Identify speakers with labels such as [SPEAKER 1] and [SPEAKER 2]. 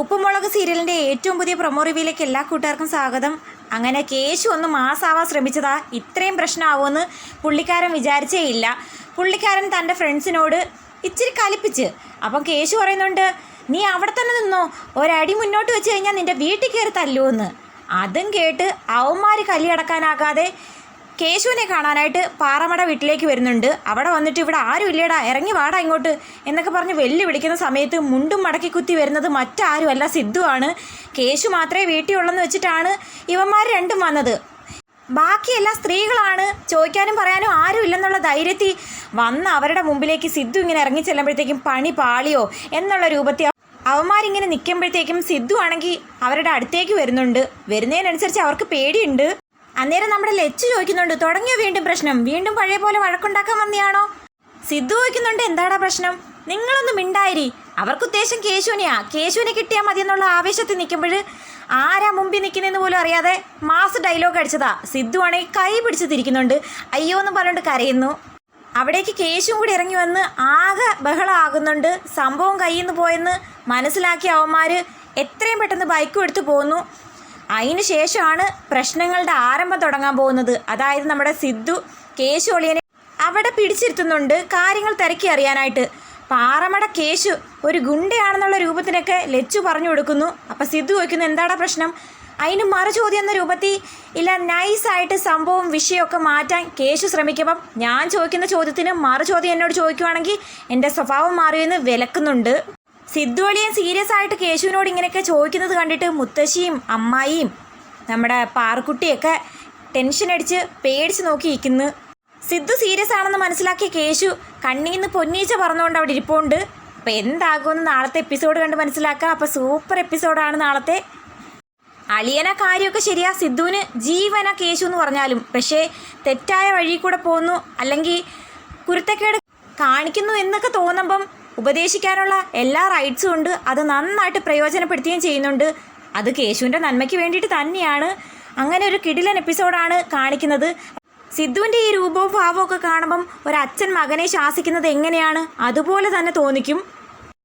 [SPEAKER 1] ഉപ്പുമുളക് സീരിയലിന്റെ ഏറ്റവും പുതിയ പ്രൊമോ റിവ്യൂയിലേക്ക് എല്ലാ കൂട്ടുകാർക്കും സ്വാഗതം. അങ്ങനെ കേശു ഒന്ന് മാസാവാൻ ശ്രമിച്ചതാ ഇത്രയും പ്രശ്നമാവുമെന്ന് പുള്ളിക്കാരൻ വിചാരിച്ചേ ഇല്ല. പുള്ളിക്കാരൻ തന്റെ ഫ്രണ്ട്സിനോട് ഇച്ചിരി കലിപ്പിച്ച് അപ്പം കേശു പറയുന്നുണ്ട് നീ അവിടെ തന്നെ നിന്നോ? ഒരടി മുന്നോട്ട് വെച്ച് കഴിഞ്ഞാൽ നിന്റെ വീട്ടിൽ കയറി തല്ലുമെന്ന് അതും കേട്ട് അവന്മാർ കലിയടക്കാനാകാതെ കേശുവിനെ കാണാനായിട്ട് പാറമട വീട്ടിലേക്ക് വരുന്നുണ്ട്. അവിടെ വന്നിട്ട് ഇവിടെ ആരും ഇല്ലേടാ ഇറങ്ങി വാടാ ഇങ്ങോട്ട് എന്നൊക്കെ പറഞ്ഞ് വെല്ലു വിളിക്കുന്ന സമയത്ത് മുണ്ടും മടക്കി കുത്തി വരുന്നത് മറ്റാരുമല്ല സിദ്ധുവാണ്. കേശു മാത്രമേ വീട്ടിലുള്ളെന്ന് വെച്ചിട്ടാണ് ഇവന്മാർ രണ്ടും വന്നത്. ബാക്കിയെല്ലാം സ്ത്രീകളാണ്. ചോദിക്കാനും പറയാനും ആരും ഇല്ലെന്നുള്ള ധൈര്യത്തിൽ വന്ന് അവരുടെ മുമ്പിലേക്ക് സിദ്ധു ഇങ്ങനെ ഇറങ്ങി ചെല്ലുമ്പോഴത്തേക്കും പണി പാളിയോ എന്നുള്ള രൂപത്തിൽ അവന്മാരിങ്ങനെ നിൽക്കുമ്പോഴത്തേക്കും സിദ്ധു ആണെങ്കിൽ അവരുടെ അടുത്തേക്ക് വരുന്നുണ്ട്. വരുന്നതിനനുസരിച്ച് അവർക്ക് പേടിയുണ്ട്. അന്നേരം നമ്മുടെ ലച്ച് ചോദിക്കുന്നുണ്ട് തുടങ്ങിയോ വീണ്ടും പ്രശ്നം? വീണ്ടും പഴയ പോലെ വഴക്കുണ്ടാക്കാൻ വന്നിയാണോ? സിദ്ധു ചോദിക്കുന്നുണ്ട് എന്താടാ പ്രശ്നം? നിങ്ങളൊന്നും മിണ്ടായിരി. അവർക്ക് ഉദ്ദേശം കേശുവിനെയാ. കേശുവിനെ കിട്ടിയാൽ മതി എന്നുള്ള ആവേശത്തിൽ നിൽക്കുമ്പോൾ ആരാ മുമ്പിൽ നിൽക്കുന്നതെന്ന് പോലും അറിയാതെ മാസ് ഡയലോഗ് അടിച്ചതാ. സിദ്ധു ആണെങ്കിൽ കൈ പിടിച്ച് തിരിക്കുന്നുണ്ട്. അയ്യോ എന്ന് പറഞ്ഞുകൊണ്ട് കരയുന്നു. അവിടേക്ക് കേശും കൂടി ഇറങ്ങി വന്ന് ആകെ ബഹളമാകുന്നുണ്ട് സംഭവം കയ്യിൽ നിന്ന് പോയെന്ന് മനസ്സിലാക്കിയ അവന്മാർ എത്രയും പെട്ടെന്ന് ബൈക്കും എടുത്ത് പോന്നു. അതിന് ശേഷമാണ് പ്രശ്നങ്ങളുടെ ആരംഭം തുടങ്ങാൻ പോകുന്നത്. അതായത് നമ്മുടെ സിദ്ധു കേശു ഒളിയനെ അവിടെ പിടിച്ചിരുത്തുന്നുണ്ട് കാര്യങ്ങൾ തിരക്കി അറിയാനായിട്ട്. പാറമട കേശു ഒരു ഗുണ്ടയാണെന്നുള്ള രൂപത്തിനൊക്കെ ലച്ചു പറഞ്ഞു കൊടുക്കുന്നു. അപ്പം സിദ്ധു ചോദിക്കുന്നു എന്താടാ പ്രശ്നം? അതിന് മറുചോദ്യം എന്ന രൂപത്തിൽ ഇല്ല നൈസായിട്ട് സംഭവം വിഷയമൊക്കെ മാറ്റാൻ കേശു ശ്രമിക്കുമ്പം ഞാൻ ചോദിക്കുന്ന ചോദ്യത്തിന് മറുചോദ്യം എന്നോട് ചോദിക്കുവാണെങ്കിൽ എന്റെ സ്വഭാവം മാറിയെന്ന് വിലക്കുന്നുണ്ട്. സിദ്ധു അളിയൻ സീരിയസ് ആയിട്ട് കേശുവിനോട് ഇങ്ങനെയൊക്കെ ചോദിക്കുന്നത് കണ്ടിട്ട് മുത്തശ്ശിയും അമ്മായിയും നമ്മുടെ പാറക്കുട്ടിയൊക്കെ ടെൻഷൻ അടിച്ച് പേടിച്ച് നോക്കിയിരിക്കുന്നു. സിദ്ധു സീരിയസ് ആണെന്ന് മനസ്സിലാക്കിയ കേശു കണ്ണീന്ന് പൊന്നീച്ച പറഞ്ഞുകൊണ്ട് അവിടെ ഇരിപ്പുണ്ട്. അപ്പം എന്താകുമെന്ന് നാളത്തെ എപ്പിസോഡ് കണ്ട് മനസ്സിലാക്കാം. അപ്പോൾ സൂപ്പർ എപ്പിസോഡാണ് നാളത്തെ. അളിയന കാര്യമൊക്കെ ശരിയാ സിദ്ധുവിന് ജീവന കേശു എന്ന് പറഞ്ഞാലും. പക്ഷേ തെറ്റായ വഴി കൂടെ പോകുന്നു അല്ലെങ്കിൽ കുരുത്തക്കേട് കാണിക്കുന്നു എന്നൊക്കെ തോന്നുമ്പം ഉപദേശിക്കാനുള്ള എല്ലാ റൈറ്റ്സും ഉണ്ട്. അത് നന്നായിട്ട് പ്രയോജനപ്പെടുത്തുകയും ചെയ്യുന്നുണ്ട്. അത് കേശുവിന്റെ നന്മയ്ക്ക് വേണ്ടിയിട്ട് തന്നെയാണ്. അങ്ങനെ ഒരു കിടിലൻ എപ്പിസോഡാണ് കാണിക്കുന്നത്. സിദ്ധുവിന്റെ ഈ രൂപവും ഭാവവും ഒക്കെ കാണുമ്പം ഒരു അച്ഛൻ മകനെ ശാസിക്കുന്നത് എങ്ങനെയാണ്? അതുപോലെ തന്നെ തോന്നിക്കും.